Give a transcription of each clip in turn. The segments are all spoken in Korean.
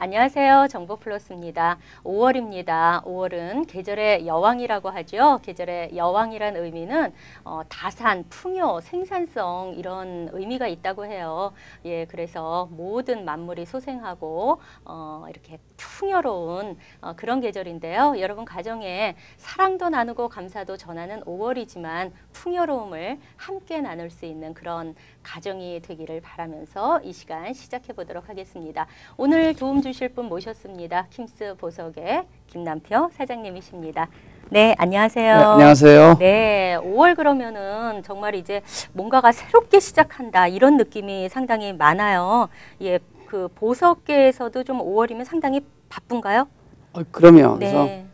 안녕하세요. 정보플러스입니다. 5월입니다. 5월은 계절의 여왕이라고 하죠. 계절의 여왕이란 의미는 어, 다산, 풍요, 생산성 이런 의미가 있다고 해요. 예, 그래서 모든 만물이 소생하고 어, 이렇게 풍요로운 어, 그런 계절인데요. 여러분 가정에 사랑도 나누고 감사도 전하는 5월이지만 풍요로움을 함께 나눌 수 있는 그런 가정이 되기를 바라면서 이 시간 시작해 보도록 하겠습니다. 오늘 도움 주실 분 모셨습니다. 킴스 보석의 김남표 사장님이십니다. 네, 안녕하세요. 네, 안녕하세요. 네, 5월 그러면은 정말 이제 뭔가가 새롭게 시작한다 이런 느낌이 상당히 많아요. 예, 그 보석계에서도 좀 5월이면 상당히 바쁜가요? 어, 그럼요. 그래서 네.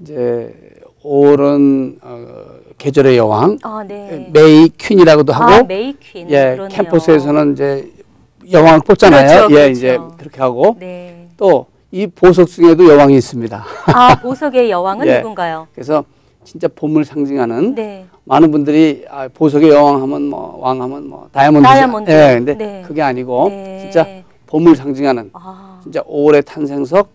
이제 5월은 어, 계절의 여왕, 아, 네. 메이 퀸이라고도 하고, 아, 메이 퀸. 예, 그러네요. 캠퍼스에서는 이제 여왕을 뽑잖아요. 그렇죠, 예, 그렇죠. 이제 그렇게 하고 네. 또이 보석 중에도 여왕이 있습니다. 아, 보석의 여왕은 예. 누군가요? 그래서 진짜 봄을 상징하는 네. 많은 분들이 아, 보석의 여왕 하면 뭐 왕 하면 뭐 다이아몬드. 다이아몬드. 예, 근데 네. 그게 아니고 네. 진짜 봄을 상징하는 아, 진짜 5월의 탄생석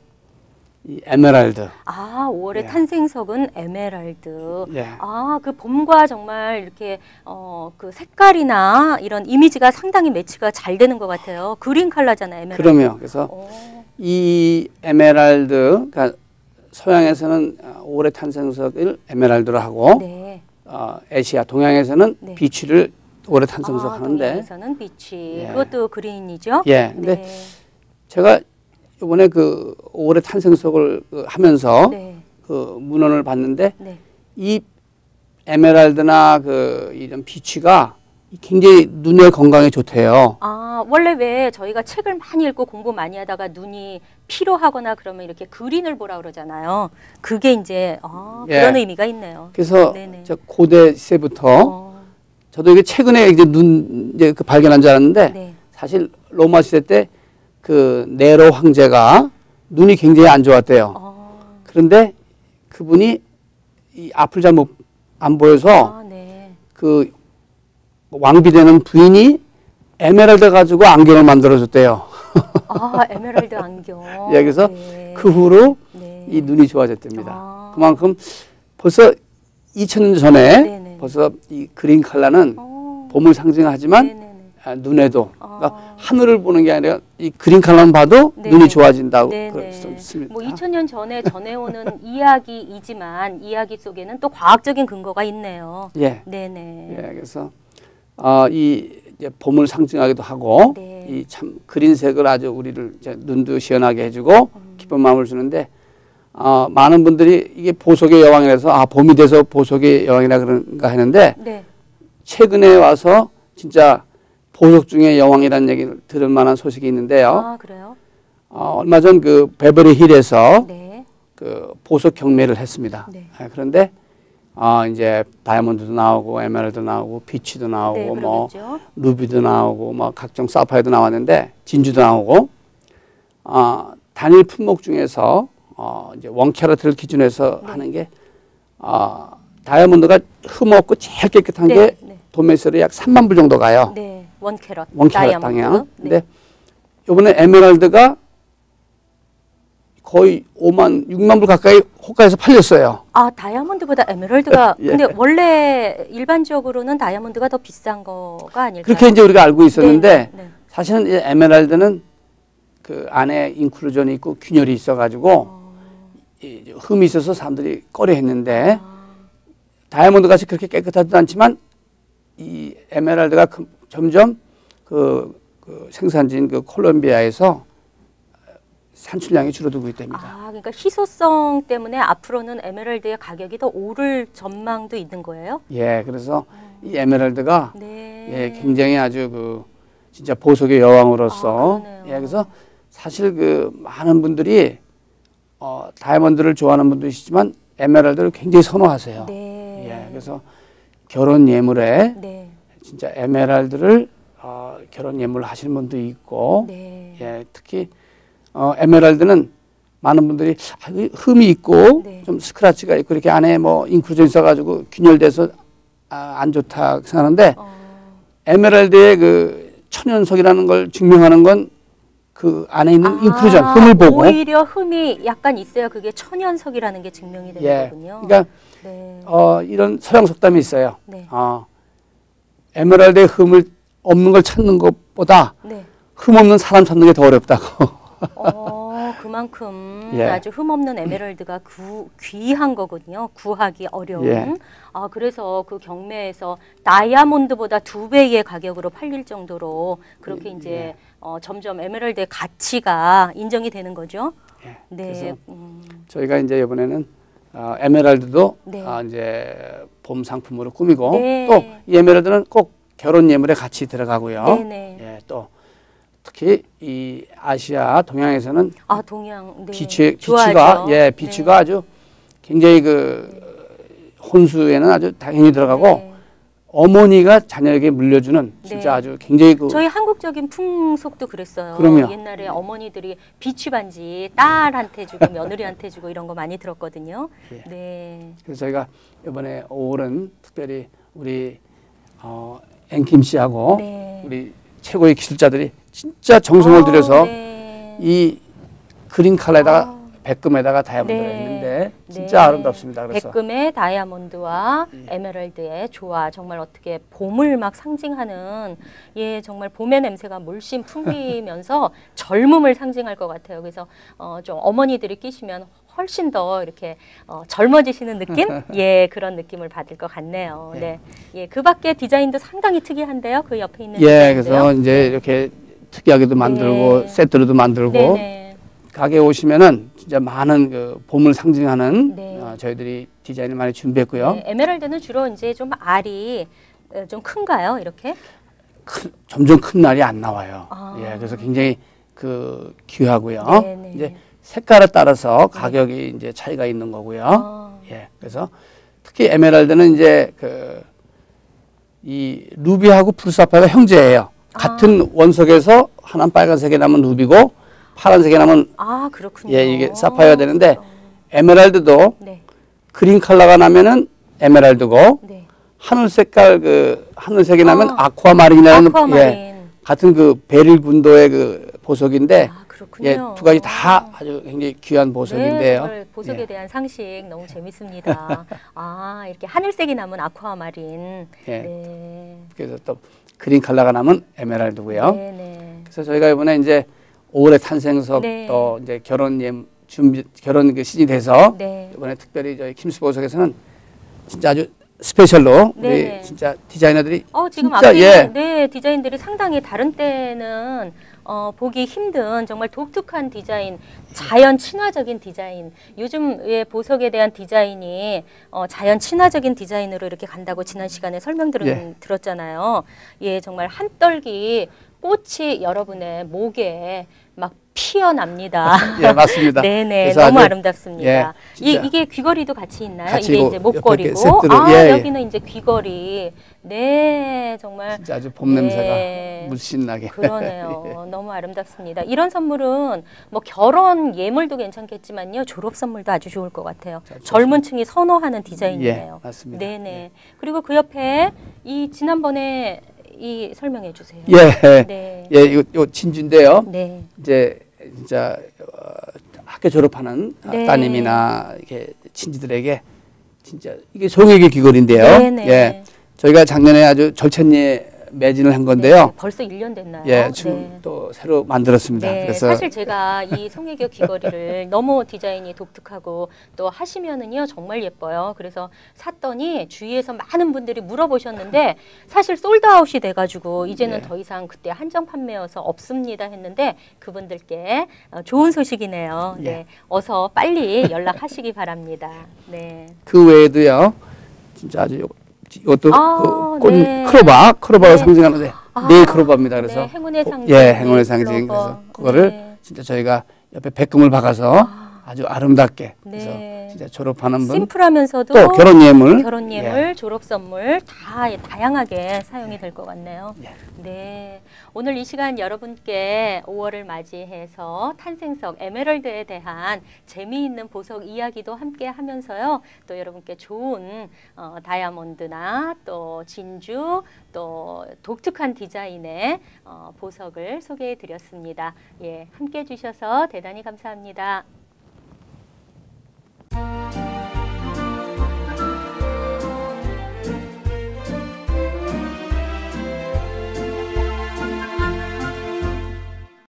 이 에메랄드. 아 5월의 예. 탄생석은 에메랄드. 예. 아, 그 봄과 정말 이렇게 어, 그 색깔이나 이런 이미지가 상당히 매치가 잘 되는 것 같아요. 그린 컬러잖아요, 에메랄드. 그러면 그래서 오, 이 에메랄드, 그러니까 서양에서는 어, 올해 탄생석을 에메랄드로 하고 네. 어, 아시아 동양에서는 네. 비취를 올해 탄생석 아, 하는데 동양에서는 빛이 예. 그것도 그린이죠. 예, 근데 네. 제가 이번에 그 올해 탄생석을 그 하면서 네. 그 문헌을 봤는데 네. 이 에메랄드나 그 이런 비취가 굉장히 눈의 건강에 좋대요. 아, 원래 왜 저희가 책을 많이 읽고 공부 많이 하다가 눈이 피로하거나 그러면 이렇게 그린을 보라 그러잖아요. 그게 이제 아, 예. 그런 의미가 있네요. 그래서 네네. 저 고대 시대부터 어, 저도 이게 최근에 이제 눈 이제 그 발견한 줄 알았는데 네. 사실 로마 시대 때 그 네로 황제가 눈이 굉장히 안 좋았대요. 어, 그런데 그분이 이 앞을 잘못안 보여서 아, 네. 그 왕비 되는 부인이 에메랄드 가지고 안경을 만들어줬대요. 아, 에메랄드 안경. 예, 그래서 네. 그 후로 네. 이 눈이 좋아졌답니다. 아. 그만큼 벌써 2000년 전에 네네. 벌써 이 그린 컬러는 어, 봄을 상징하지만. 아, 눈에도 아. 그러니까 하늘을 보는 게 아니라 이 그린 컬러만 봐도 네네. 눈이 좋아진다고. 그럴 수 있습니다. 뭐 2000년 전에 전해오는 이야기이지만 이야기 속에는 또 과학적인 근거가 있네요. 예. 네네. 예, 그래서 어, 이 이제 봄을 상징하기도 하고 네. 이참 그린색을 아주 우리를 이제 눈도 시원하게 해주고 음. 기쁜 마음을 주는데 어, 많은 분들이 이게 보석의 여왕이라서 아 봄이 돼서 보석의 여왕이라 그런가 하는데 네. 최근에 와서 진짜 보석 중에 여왕이라는 얘기를 들을 만한 소식이 있는데요. 아, 그래요? 어, 얼마 전 그 베버리 힐에서 네. 그 보석 경매를 했습니다. 네. 아, 그런데 아 이제 다이아몬드도 나오고 에메랄드 나오고 비치도 나오고 네, 뭐. 루비도 나오고 뭐 각종 사파이어도 나왔는데 진주도 나오고 아 단일 품목 중에서 어 이제 원캐럿을 기준해서 네. 하는 게아 다이아몬드가 흠 없고 제일 깨끗한 네, 게 네. 도매스로 약 3만 불 정도 가요. 네. 원 캐럿. 원 캐럿 다이아몬드. 방향. 네. 근데 요번에 에메랄드가 거의 5만 6만 불 가까이 호가에서 팔렸어요. 아, 다이아몬드보다 에메랄드가 예. 근데 원래 일반적으로는 다이아몬드가 더 비싼 거가 아닐까요? 그렇게 이제 우리가 알고 있었는데 네, 네. 사실은 이 에메랄드는 그 안에 인클루전이 있고 균열이 있어가지고 어, 이 흠이 있어서 사람들이 꺼려했는데 아, 다이아몬드 같이 그렇게 깨끗하지도 않지만 이 에메랄드가 그- 점점 그, 그 생산지인 그 콜롬비아에서 산출량이 줄어들고 있답니다. 아, 그러니까 희소성 때문에 앞으로는 에메랄드의 가격이 더 오를 전망도 있는 거예요? 예, 그래서 이 에메랄드가 네. 예, 굉장히 아주 그 진짜 보석의 여왕으로서 아. 예, 그래서 사실 그 많은 분들이 어, 다이아몬드를 좋아하는 분도 있지만 에메랄드를 굉장히 선호하세요. 네. 예, 그래서 결혼 예물에 네. 진짜 에메랄드를 어, 결혼 예물 하시는 분도 있고, 네. 예, 특히 어, 에메랄드는 많은 분들이 아, 이거 흠이 있고 네. 좀 스크라치가 있고 이렇게 안에 뭐 인크루전 있어가지고 균열돼서 아, 안 좋다 생각하는데 어, 에메랄드의 그 천연석이라는 걸 증명하는 건 그 안에 있는 아, 인크루전 흠을 보고 오히려 흠이 약간 있어야 그게 천연석이라는 게 증명이 되는 예. 거군요. 그러니까 네. 어, 이런 서양 속담이 있어요. 네. 어, 에메랄드의 흠을 없는 걸 찾는 것보다 네. 흠 없는 사람 찾는 게 더 어렵다고. 어, 그만큼 예. 아주 흠없는 에메랄드가 구, 귀한 거군요. 구하기 어려운. 예. 아, 그래서 그 경매에서 다이아몬드보다 두 배의 가격으로 팔릴 정도로 그렇게 예. 이제 어, 점점 에메랄드의 가치가 인정이 되는 거죠. 예. 네. 그래서 음, 저희가 이제 이번에는 어, 에메랄드도 네. 어, 이제 봄 상품으로 꾸미고 네. 또이 에메랄드는 꼭 결혼 예물에 같이 들어가고요. 네네. 예, 또 특히 이 아시아 동양에서는 아, 동양. 네. 좋아하죠. 비취가 예 비취가 네. 아주 굉장히 그 혼수에는 아주 당연히 들어가고 네. 어머니가 자녀에게 물려주는 진짜 네. 아주 굉장히 그 저희 한국적인 풍속도 그랬어요. 그럼요. 옛날에 어머니들이 비취 반지 딸한테 주고 며느리한테 주고 이런 거 많이 들었거든요. 예. 네. 그래서 저희가 이번에 5월은 특별히 우리 어, 앵김 씨하고 네. 우리 최고의 기술자들이 진짜 정성을 어, 들여서 네. 이 그린 칼에다가 아. 백금에다가 다이아몬드가 네. 있는데 진짜 네. 아름답습니다. 그래서 예. 백금의 다이아몬드와 에메랄드의 조화 정말 어떻게 봄을 막 상징하는 예 정말 봄의 냄새가 물씬 풍기면서 젊음을 상징할 것 같아요. 그래서 어, 좀 어머니들이 끼시면 훨씬 더 이렇게 어, 젊어지시는 느낌 예 그런 느낌을 받을 것 같네요. 네, 예 그 밖에 디자인도 상당히 특이한데요. 그 옆에 있는 예, 디자인도요. 그래서 이제 이렇게 특이하게도 만들고 네. 세트로도 만들고 네네. 가게에 오시면은 진짜 많은 그 봄을 상징하는 네. 어, 저희들이 디자인을 많이 준비했고요. 네, 에메랄드는 주로 이제 좀 알이 어, 좀 큰가요? 이렇게? 큰- 점점 큰 날이 안 나와요. 아. 예, 그래서 굉장히 그 귀하고요. 네, 네. 이제 색깔에 따라서 가격이 이제 차이가 있는 거고요. 아. 예, 그래서 특히 에메랄드는 이제 그 이 루비하고 불사파가 형제예요. 아. 같은 원석에서 하나는 빨간색에 남은 루비고 파란색에 남은 아 그렇군요. 예, 이게 사파이어가 되는데 에메랄드도 네, 그린 컬러가 나면은 에메랄드고 네. 하늘 색깔 그 하늘색이 나면 아. 아쿠아마린이라는 아쿠아마린. 예, 같은 그 베릴 군도의 그 보석인데 아 그렇군요. 예, 두 가지 다 아주 굉장히 귀한 보석인데요. 네, 보석에 예. 대한 상식 너무 재밌습니다. 아 이렇게 하늘색이 남은 아쿠아마린. 예. 네. 그래서 또 그린 컬러가 남은 에메랄드고요. 네, 네. 그래서 저희가 이번에 이제 5월에 탄생석 네. 또 이제 결혼 예 준비 결혼 그 시즌이 돼서 네. 이번에 특별히 저희 킴스 보석에서는 진짜 아주 스페셜로 네. 우리 진짜 디자이너들이 어 지금 진짜, 앞에 예. 네 디자인들이 상당히 다른 때는 어, 보기 힘든 정말 독특한 디자인, 자연 친화적인 디자인. 요즘의 보석에 대한 디자인이 어, 자연 친화적인 디자인으로 이렇게 간다고 지난 시간에 설명 들, 예. 들었잖아요. 예, 정말 한 떨기 꽃이 여러분의 목에 막 피어납니다. 예 맞습니다. 네네 너무 아주, 아름답습니다. 예, 이, 이게 귀걸이도 같이 있나요? 같이 이게 이제 목걸이고 아 예, 예. 여기는 이제 귀걸이. 네 정말 진짜 아주 봄 냄새가 네. 물씬 나게. 그러네요. 너무 아름답습니다. 이런 선물은 뭐 결혼 예물도 괜찮겠지만요. 졸업 선물도 아주 좋을 것 같아요. 젊은 층이 선호하는 디자인이네요. 예, 맞습니다. 네네. 그리고 그 옆에 이 지난번에 이 설명해 주세요. 예, 네. 예, 이거, 이거 진주인데요. 네. 이제 진짜 어, 학교 졸업하는 네. 따님이나 이렇게 친지들에게 진짜 이게 송혜교 귀걸인데요. 네 네. 예, 저희가 작년에 아주 절찬리에 매진을 한 건데요. 네, 벌써 1년 됐나요? 예, 지금 네. 또 새로 만들었습니다. 네, 그래서 사실 제가 이 송혜교 귀걸이를 너무 디자인이 독특하고 또 하시면은요 정말 예뻐요. 그래서 샀더니 주위에서 많은 분들이 물어보셨는데 사실 솔드아웃이 돼가지고 이제는 네. 더 이상 그때 한정 판매여서 없습니다 했는데 그분들께 어, 좋은 소식이네요. 예. 네, 어서 빨리 연락하시기 바랍니다. 네. 그 외에도요. 진짜 아주 요- 이것도 아, 그 꽃, 네. 크로바, 크로바가 네. 상징하는데 아, 네 크로바입니다. 그래서 네, 행운의 그- 상징. 예, 행운의 네, 상징. 그래서 그거를 네. 진짜 저희가 옆에 백금을 박아서 아주 아름답게 그래서 네. 진짜 졸업하는 분 심플하면서도 또 결혼 예물 결혼 예물, 졸업 선물 다 다양하게 사용이 될 것 같네요. 예. 네. 오늘 이 시간 여러분께 5월을 맞이해서 탄생석 에메랄드에 대한 재미있는 보석 이야기도 함께 하면서요. 또 여러분께 좋은 어, 다이아몬드나 또 진주 또 독특한 디자인의 어, 보석을 소개해 드렸습니다. 예. 함께 해 주셔서 대단히 감사합니다.